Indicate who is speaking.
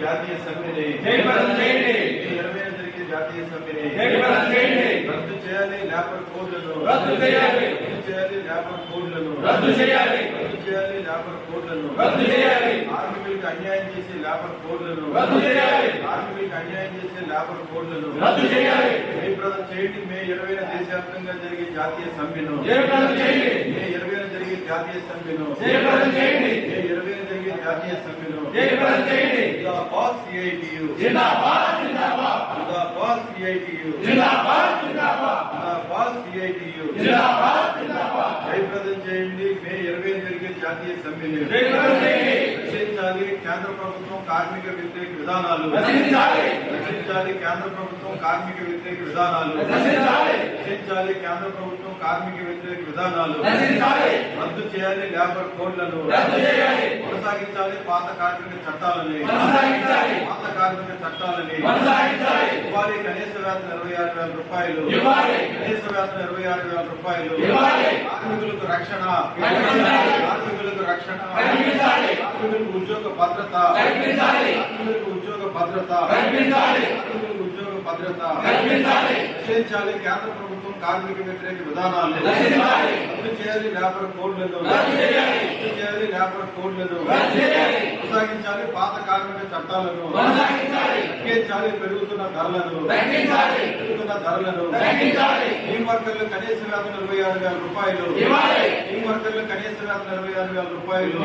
Speaker 1: జాతీయ సమ్మెని
Speaker 2: జయప్రదం చేయండి
Speaker 1: మే ఇరవైన జరిగే జాతీయ సమ్మెని
Speaker 2: జయప్రదం చేయండి
Speaker 1: రద్దు చేయాలి లేబర్ కోడ్లను
Speaker 2: రద్దు చేయాలి
Speaker 1: రద్దు చేయాలి లేబర్ కోడ్లను
Speaker 2: రద్దు చేయాలి
Speaker 1: రద్దు చేయాలి లేబర్ కోడ్లను
Speaker 2: రద్దు చేయాలి
Speaker 1: కార్మికులకు అన్యాయం చేసే లేబర్ కోడ్లను
Speaker 2: రద్దు చేయాలి
Speaker 1: కార్మికులకు అన్యాయం చేసే లేబర్ కోడ్లను
Speaker 2: రద్దు చేయాలి
Speaker 1: జయప్రదం చేయండి మే ఇరవైన దేశవ్యాప్తంగా జరిగే జాతీయ సమ్మెను
Speaker 2: జయప్రదం చేయండి
Speaker 1: మే ఇరవైన జరిగే జాతీయ మే ఇరవైన జరిగే జాతీయ
Speaker 2: జయప్రదం చేయండి
Speaker 1: జిందాబాద్ సిఐటియు.
Speaker 2: జిందాబాద్ జిందాబాద్.
Speaker 1: సిఐటియు.
Speaker 2: జిందాబాద్ జిందాబాద్.
Speaker 1: జాతీయ రక్షించాలి కేంద్ర ప్రభుత్వం కార్మిక వ్యతిరేక విధానాలు.
Speaker 2: రక్షించాలి.
Speaker 1: కేంద్ర ప్రభుత్వం కార్మిక వ్యతిరేక విధానాలు.
Speaker 2: రక్షించాలి.
Speaker 1: కేంద్ర ప్రభుత్వం కార్మిక వ్యతిరేక విధానాలు. రద్దు చేయాలి లేబర్ కోడ్లను కొనసాగించాలి. పాత కార్మిక చట్టాలని పాత కార్మిక చట్టాలని ఇవ్వాలి. కనీస వేతన ఇరవై ఆరు వేల రూపాయలు. కనీస వేతన ఇరవై ఆరు వేల రూపాయలు. కార్మికులకు రక్షణ. కార్మికులకు రక్షణ. కార్మికులకు ఉద్యోగ భద్రత. కార్మికులకు ఉద్యోగ భద్రత. భద్రత రక్షించాలి కేంద్ర ప్రభుత్వం కార్మిక వ్యతిరేక విధానాలు రద్దు చేయాలి. లేబర్ కోడ్లను
Speaker 2: రద్దు చేయాలి.
Speaker 1: లేబర్ కోడ్లను కొనసాగించాలి. పాత కార్మిక చట్టాలను తగ్గించాలి. పెరుగుతున్న ధరలను పెరుగుతున్న ధరలను టీం వర్కర్లు కనీస వేతన ఇరవై ఆరు వేల రూపాయలు టీం వర్కర్లు కనీస వేతన ఇరవై ఆరు వేల రూపాయలు